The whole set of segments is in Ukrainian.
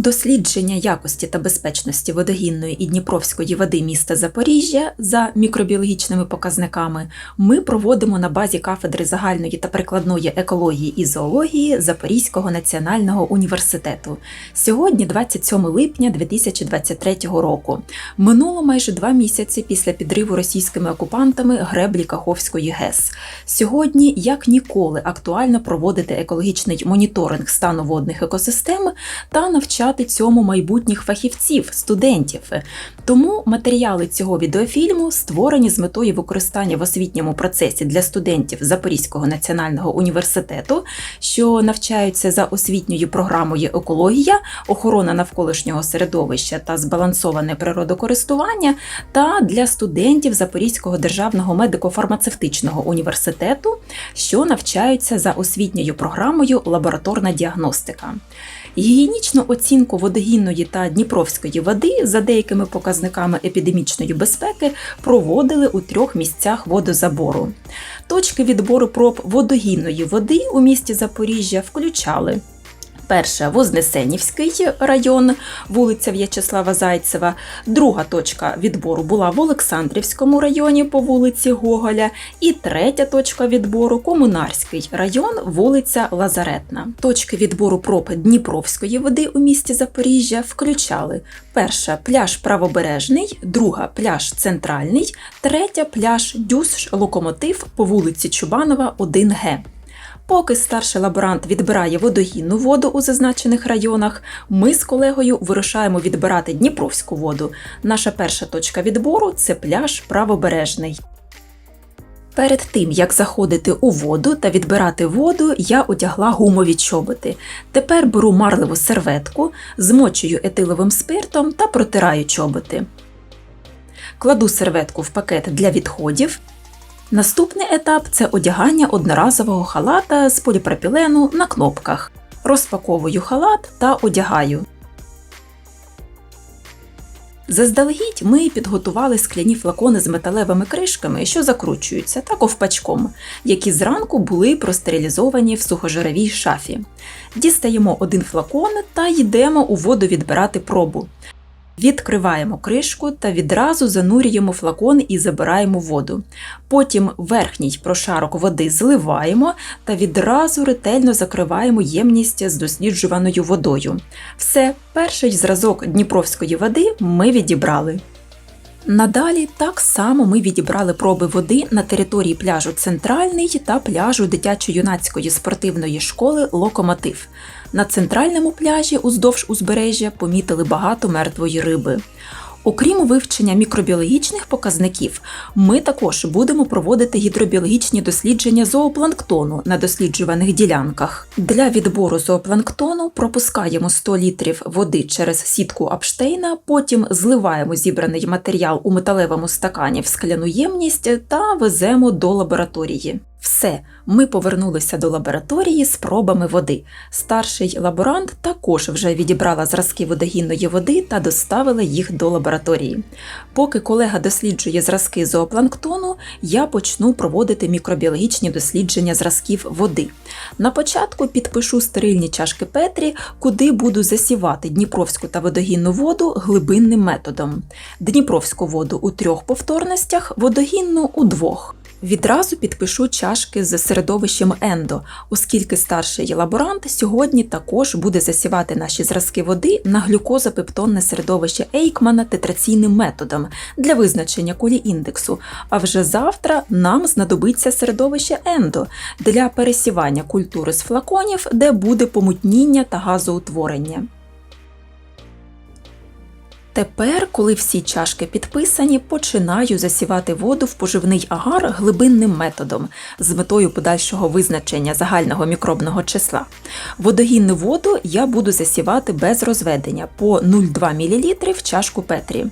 Дослідження якості та безпечності водогінної і дніпровської води міста Запоріжжя за мікробіологічними показниками ми проводимо на базі кафедри загальної та прикладної екології і зоології Запорізького національного університету. Сьогодні, 27 липня 2023 року. Минуло майже два місяці після підриву російськими окупантами греблі Каховської ГЕС. Сьогодні, як ніколи, актуально проводити екологічний моніторинг стану водних екосистем та навчати цьому майбутніх фахівців, студентів. Тому матеріали цього відеофільму створені з метою використання в освітньому процесі для студентів Запорізького національного університету, що навчаються за освітньою програмою екологія, охорона навколишнього середовища та збалансоване природокористування, та для студентів Запорізького державного медико-фармацевтичного університету, що навчаються за освітньою програмою лабораторна діагностика. Гігієнічну оцінку водогінної та дніпровської води за деякими показниками епідемічної безпеки проводили у трьох місцях водозабору. Точки відбору проб водогінної води у місті Запоріжжя включали Перша Вознесенівський район, вулиця В'ячеслава Зайцева. Друга точка відбору була в Олександрівському районі по вулиці Гоголя. І третя точка відбору Комунарський район, вулиця Лазаретна. Точки відбору проб Дніпровської води у місті Запоріжжя включали перша пляж Правобережний, друга пляж Центральний, третя пляж Дюсш Локомотив по вулиці Чубанова, 1Г. Поки старший лаборант відбирає водогінну воду у зазначених районах, ми з колегою вирушаємо відбирати Дніпровську воду. Наша перша точка відбору це пляж Правобережний. Перед тим, як заходити у воду та відбирати воду, я одягла гумові чоботи. Тепер беру марливу серветку, змочую етиловим спиртом та протираю чоботи. Кладу серветку в пакет для відходів Наступний етап це одягання одноразового халата з поліпропілену на кнопках. Розпаковую халат та одягаю. Заздалегідь ми підготували скляні флакони з металевими кришками, що закручуються та ковпачком, які зранку були простерилізовані в сухожировій шафі. Дістаємо один флакон та йдемо у воду відбирати пробу. Відкриваємо кришку та відразу занурюємо флакон і забираємо воду. Потім верхній прошарок води зливаємо та відразу ретельно закриваємо ємність з досліджуваною водою. Все, перший зразок Дніпровської води ми відібрали. Надалі так само ми відібрали проби води на території пляжу Центральний та пляжу дитячо-юнацької спортивної школи Локомотив. На центральному пляжі уздовж узбережжя помітили багато мертвої риби. Окрім вивчення мікробіологічних показників, ми також будемо проводити гідробіологічні дослідження зоопланктону на досліджуваних ділянках. Для відбору зоопланктону пропускаємо 100 літрів води через сітку Апштейна, потім зливаємо зібраний матеріал у металевому стакані в скляну ємність та веземо до лабораторії. Все, ми повернулися до лабораторії з пробами води. Старший лаборант також вже відібрала зразки водогінної води та доставила їх до лабораторії. Поки колега досліджує зразки зоопланктону, я почну проводити мікробіологічні дослідження зразків води. На початку підпишу стерильні чашки Петрі, куди буду засівати Дніпровську та водогінну воду глибинним методом. Дніпровську воду у трьох повторностях, водогінну у двох. Відразу підпишу чашки з середовищем ендо, оскільки старший лаборант сьогодні також буде засівати наші зразки води на глюкозопептонне середовище Ейкмана тетраційним методом для визначення колііндексу. А вже завтра нам знадобиться середовище ендо для пересівання культури з флаконів, де буде помутніння та газоутворення. Тепер, коли всі чашки підписані, починаю засівати воду в поживний агар глибинним методом з метою подальшого визначення загального мікробного числа. Водогінну воду я буду засівати без розведення по 0,2 мл в чашку Петрі.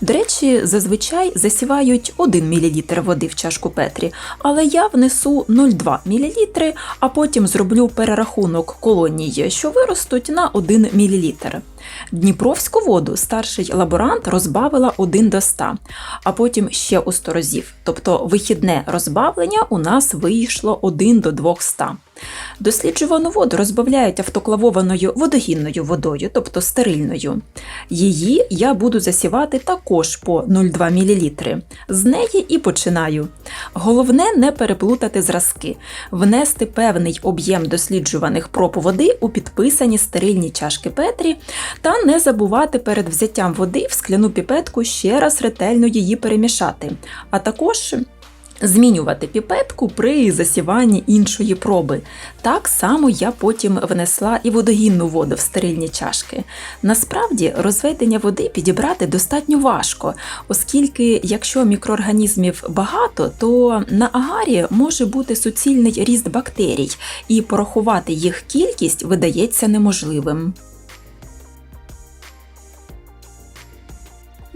До речі, зазвичай засівають 1 мл води в чашку Петрі, але я внесу 0,2 мл, а потім зроблю перерахунок колоній, що виростуть на 1 мл. Дніпровську воду старший лаборант розбавила 1 до 100, а потім ще у 100 разів. Тобто вихідне розбавлення у нас вийшло 1 до 200. Досліджувану воду розбавляють автоклавованою водогінною водою, тобто стерильною. Її я буду засівати також по 0,2 мл. З неї і починаю. Головне не переплутати зразки, внести певний об'єм досліджуваних проб води у підписані стерильні чашки Петрі та не забувати перед взяттям води в скляну піпетку ще раз ретельно її перемішати, а також змінювати піпетку при засіванні іншої проби. Так само я потім внесла і водогінну воду в стерильні чашки. Насправді розведення води підібрати достатньо важко, оскільки якщо мікроорганізмів багато, то на агарі може бути суцільний ріст бактерій, і порахувати їх кількість видається неможливим.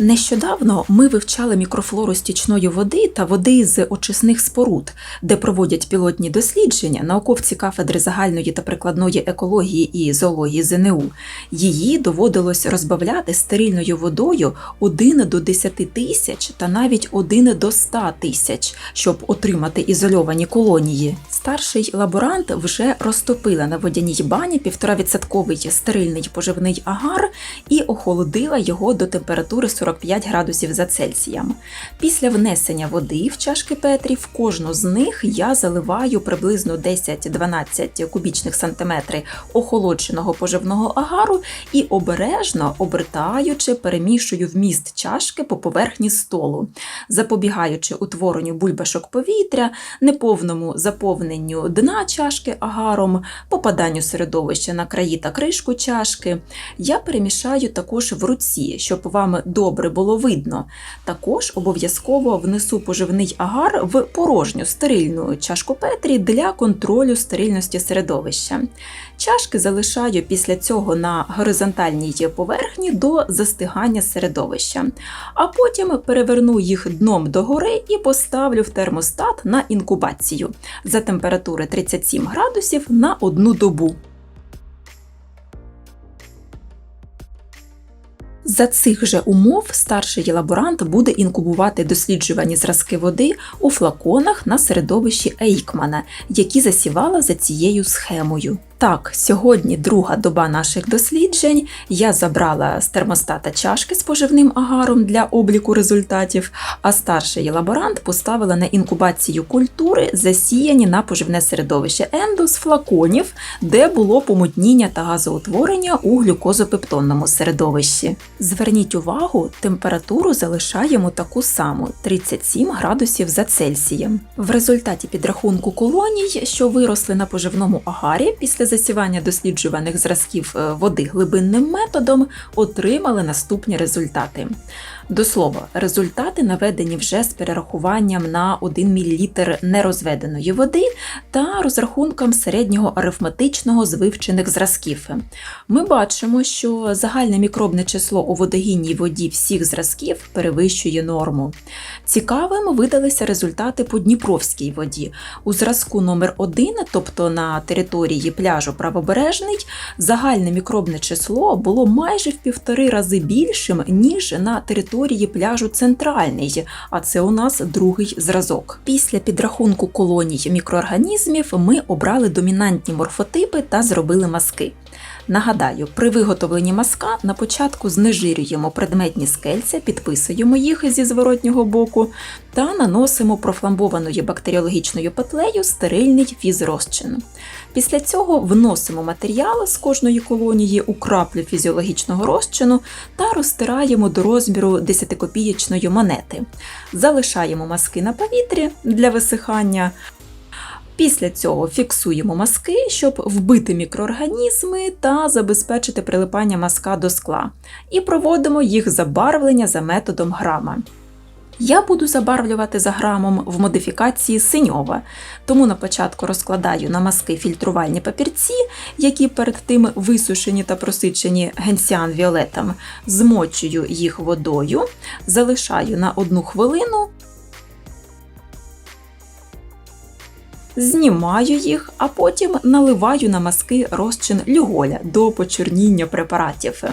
Нещодавно ми вивчали мікрофлору стічної води та води з очисних споруд, де проводять пілотні дослідження науковці кафедри загальної та прикладної екології і зоології ЗНУ. Її доводилось розбавляти стерильною водою 1 до 10 тисяч та навіть 1 до 100 тисяч, щоб отримати ізольовані колонії. Старший лаборант вже розтопила на водяній бані 1,5% стерильний поживний агар і охолодила його до температури 45 градусів за Цельсієм. Після внесення води в чашки Петрі в кожну з них я заливаю приблизно 10-12 кубічних сантиметрів охолодженого поживного агару і обережно обертаючи перемішую вміст чашки по поверхні столу, запобігаючи утворенню бульбашок повітря, неповному заповненню дна чашки агаром, попаданню середовища на краї та кришку чашки. Я перемішаю також в руці, щоб вам добре було видно. Також обов'язково внесу поживний агар в порожню стерильну чашку Петрі для контролю стерильності середовища. Чашки залишаю після цього на горизонтальній поверхні до застигання середовища, а потім переверну їх дном догори і поставлю в термостат на інкубацію за температури 37 градусів на одну добу. За цих же умов старший лаборант буде інкубувати досліджувані зразки води у флаконах на середовищі Ейкмана, які засівала за цією схемою. Так, сьогодні друга доба наших досліджень. Я забрала з термостата чашки з поживним агаром для обліку результатів, а старший лаборант поставила на інкубацію культури, засіяні на поживне середовище ендо з флаконів, де було помутніння та газоутворення у глюкозопептонному середовищі. Зверніть увагу, температуру залишаємо таку саму 37 градусів за Цельсієм. В результаті підрахунку колоній, що виросли на поживному агарі після засівання досліджуваних зразків е, води глибинним методом, отримали наступні результати. До слова, результати наведені вже з перерахуванням на 1 мл нерозведеної води та розрахунком середнього арифметичного з вивчених зразків. Ми бачимо, що загальне мікробне число у водогінній воді всіх зразків перевищує норму. Цікавим видалися результати по Дніпровській воді. У зразку номер 1 тобто на території пляжу Правобережний, загальне мікробне число було майже в півтори рази більшим, ніж на території пляжу Центральний, а це у нас другий зразок. Після підрахунку колоній мікроорганізмів ми обрали домінантні морфотипи та зробили маски. Нагадаю, при виготовленні маска на початку знежирюємо предметні скельця, підписуємо їх зі зворотнього боку та наносимо профламбованою бактеріологічною петлею стерильний фізрозчин. Після цього вносимо матеріал з кожної колонії у краплю фізіологічного розчину та розтираємо до розміру 10-копієчної монети. Залишаємо маски на повітрі для висихання. Після цього фіксуємо маски, щоб вбити мікроорганізми та забезпечити прилипання маска до скла, і проводимо їх забарвлення за методом грама. Я буду забарвлювати за грамом в модифікації синьова, тому на початку розкладаю на маски фільтрувальні папірці, які перед тим висушені та просичені генсіан віолетом, змочую їх водою, залишаю на одну хвилину. Знімаю їх, а потім наливаю на мазки розчин люголя до почорніння препаратів.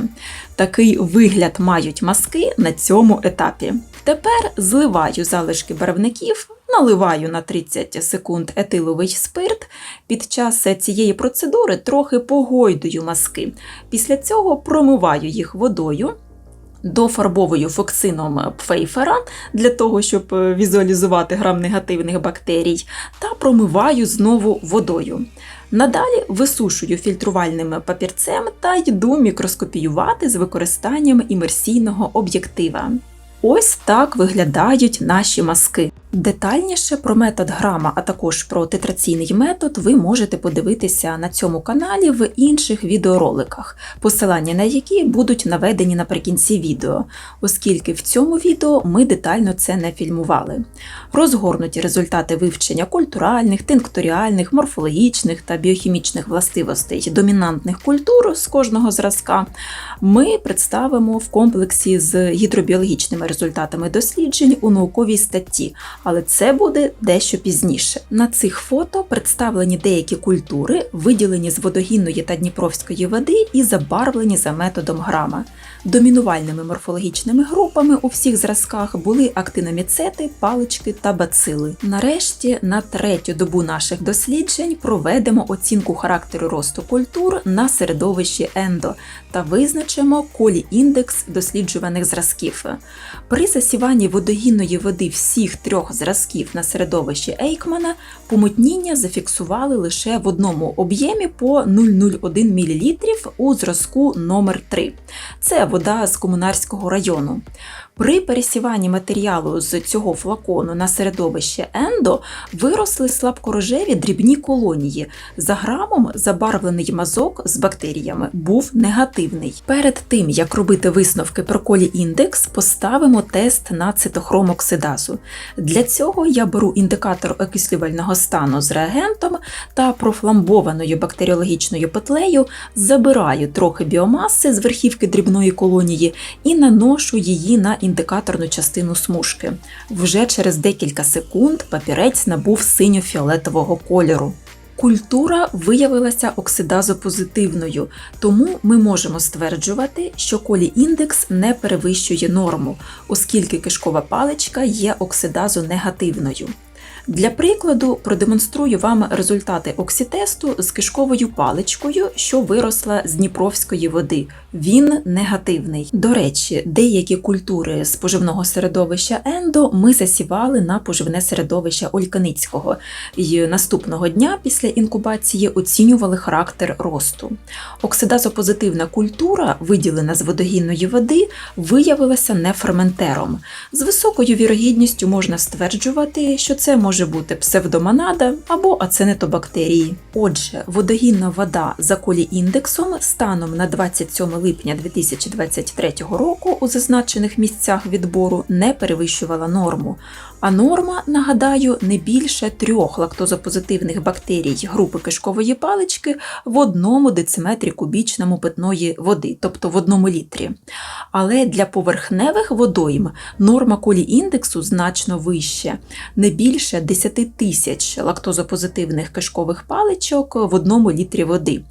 Такий вигляд мають мазки на цьому етапі. Тепер зливаю залишки барвників, наливаю на 30 секунд етиловий спирт. Під час цієї процедури трохи погойдую мазки. Після цього промиваю їх водою. Дофарбовую фоксином пфейфера для того, щоб е, візуалізувати грам негативних бактерій, та промиваю знову водою. Надалі висушую фільтрувальним папірцем та йду мікроскопіювати з використанням імерсійного об'єктива. Ось так виглядають наші маски. Детальніше про метод грама, а також про титраційний метод ви можете подивитися на цьому каналі в інших відеороликах, посилання на які будуть наведені наприкінці відео, оскільки в цьому відео ми детально це не фільмували. Розгорнуті результати вивчення культуральних, тинкторіальних, морфологічних та біохімічних властивостей домінантних культур з кожного зразка ми представимо в комплексі з гідробіологічними результатами досліджень у науковій статті але це буде дещо пізніше. На цих фото представлені деякі культури, виділені з водогінної та дніпровської води і забарвлені за методом грама. Домінувальними морфологічними групами у всіх зразках були актиноміцети, палички та бацили. Нарешті, на третю добу наших досліджень проведемо оцінку характеру росту культур на середовищі ендо та визначимо колі-індекс досліджуваних зразків. При засіванні водогінної води всіх трьох зразків на середовищі Ейкмана помутніння зафіксували лише в одному об'ємі по 0,01 мл у зразку номер 3 Це вода з комунарського району. При пересіванні матеріалу з цього флакону на середовище ендо виросли слабкорожеві дрібні колонії. За грамом забарвлений мазок з бактеріями був негативний. Перед тим як робити висновки про колі-індекс, поставимо тест на цитохромоксидазу. Для цього я беру індикатор окислювального стану з реагентом та профламбованою бактеріологічною петлею, забираю трохи біомаси з верхівки дрібної колонії і наношу її на індикаторну частину смужки. Вже через декілька секунд папірець набув синьо-фіолетового кольору. Культура виявилася оксидазопозитивною, тому ми можемо стверджувати, що колі-індекс не перевищує норму, оскільки кишкова паличка є оксидазонегативною. Для прикладу продемонструю вам результати окситесту з кишковою паличкою, що виросла з Дніпровської води. Він негативний. До речі, деякі культури з поживного середовища ендо ми засівали на поживне середовище Ольканицького і наступного дня після інкубації оцінювали характер росту. Оксидазопозитивна культура, виділена з водогінної води, виявилася неферментером. З високою вірогідністю можна стверджувати, що це може може бути псевдомонада або аценетобактерії. Отже, водогінна вода за колі-індексом станом на 27 липня 2023 року у зазначених місцях відбору не перевищувала норму, а норма, нагадаю, не більше трьох лактозопозитивних бактерій групи кишкової палички в одному дециметрі кубічному питної води, тобто в одному літрі. Але для поверхневих водойм норма колі-індексу значно вища, не більше 10 тисяч лактозопозитивних кишкових паличок в одному літрі води.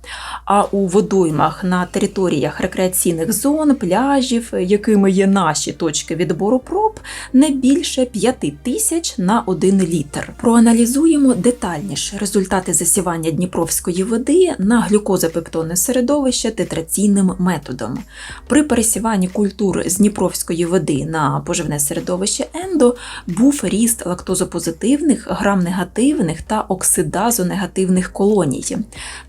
А у водоймах на територіях рекреаційних зон, пляжів, якими є наші точки відбору проб, не більше 5 тисяч на 1 літр. Проаналізуємо детальніше результати засівання Дніпровської води на глюкозапептонне середовище тетраційним методом. При пересіванні культур з Дніпровської води на поживне середовище ендо був ріст лактозопозитивних, грамнегативних та оксидазонегативних колоній.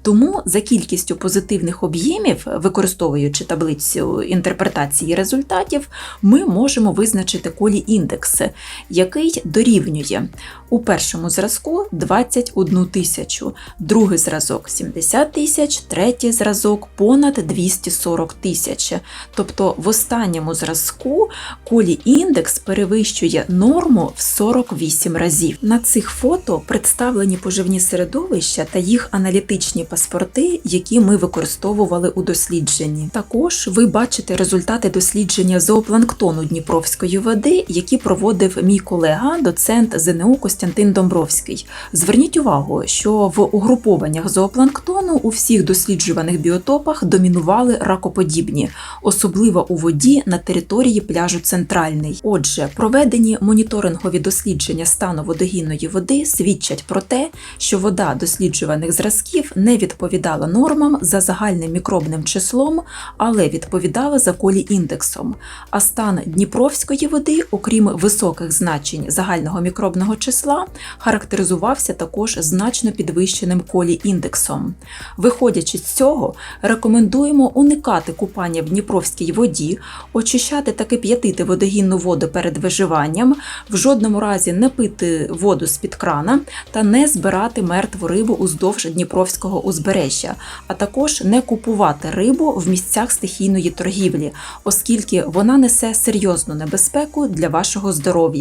Тому за кількістю позитивних об'ємів, використовуючи таблицю інтерпретації результатів, ми можемо визначити колі-індекс, який який дорівнює у першому зразку 21 тисячу, другий зразок 70 тисяч, третій зразок понад 240 тисяч. Тобто в останньому зразку колі індекс перевищує норму в 48 разів. На цих фото представлені поживні середовища та їх аналітичні паспорти, які ми використовували у дослідженні. Також ви бачите результати дослідження зоопланктону Дніпровської води, які проводив мій колега доцент ЗНУ Костянтин Домбровський. Зверніть увагу, що в угрупованнях зоопланктону у всіх досліджуваних біотопах домінували ракоподібні, особливо у воді на території пляжу Центральний. Отже, проведені моніторингові дослідження стану водогінної води свідчать про те, що вода досліджуваних зразків не відповідала нормам за загальним мікробним числом, але відповідала за колі-індексом. А стан Дніпровської води, окрім високих значень загального мікробного числа, характеризувався також значно підвищеним колі-індексом. Виходячи з цього, рекомендуємо уникати купання в Дніпровській воді, очищати та кип'ятити водогінну воду перед виживанням, в жодному разі не пити воду з-під крана та не збирати мертву рибу уздовж Дніпровського узбережжя, а також не купувати рибу в місцях стихійної торгівлі, оскільки вона несе серйозну небезпеку для вашого здоров'я.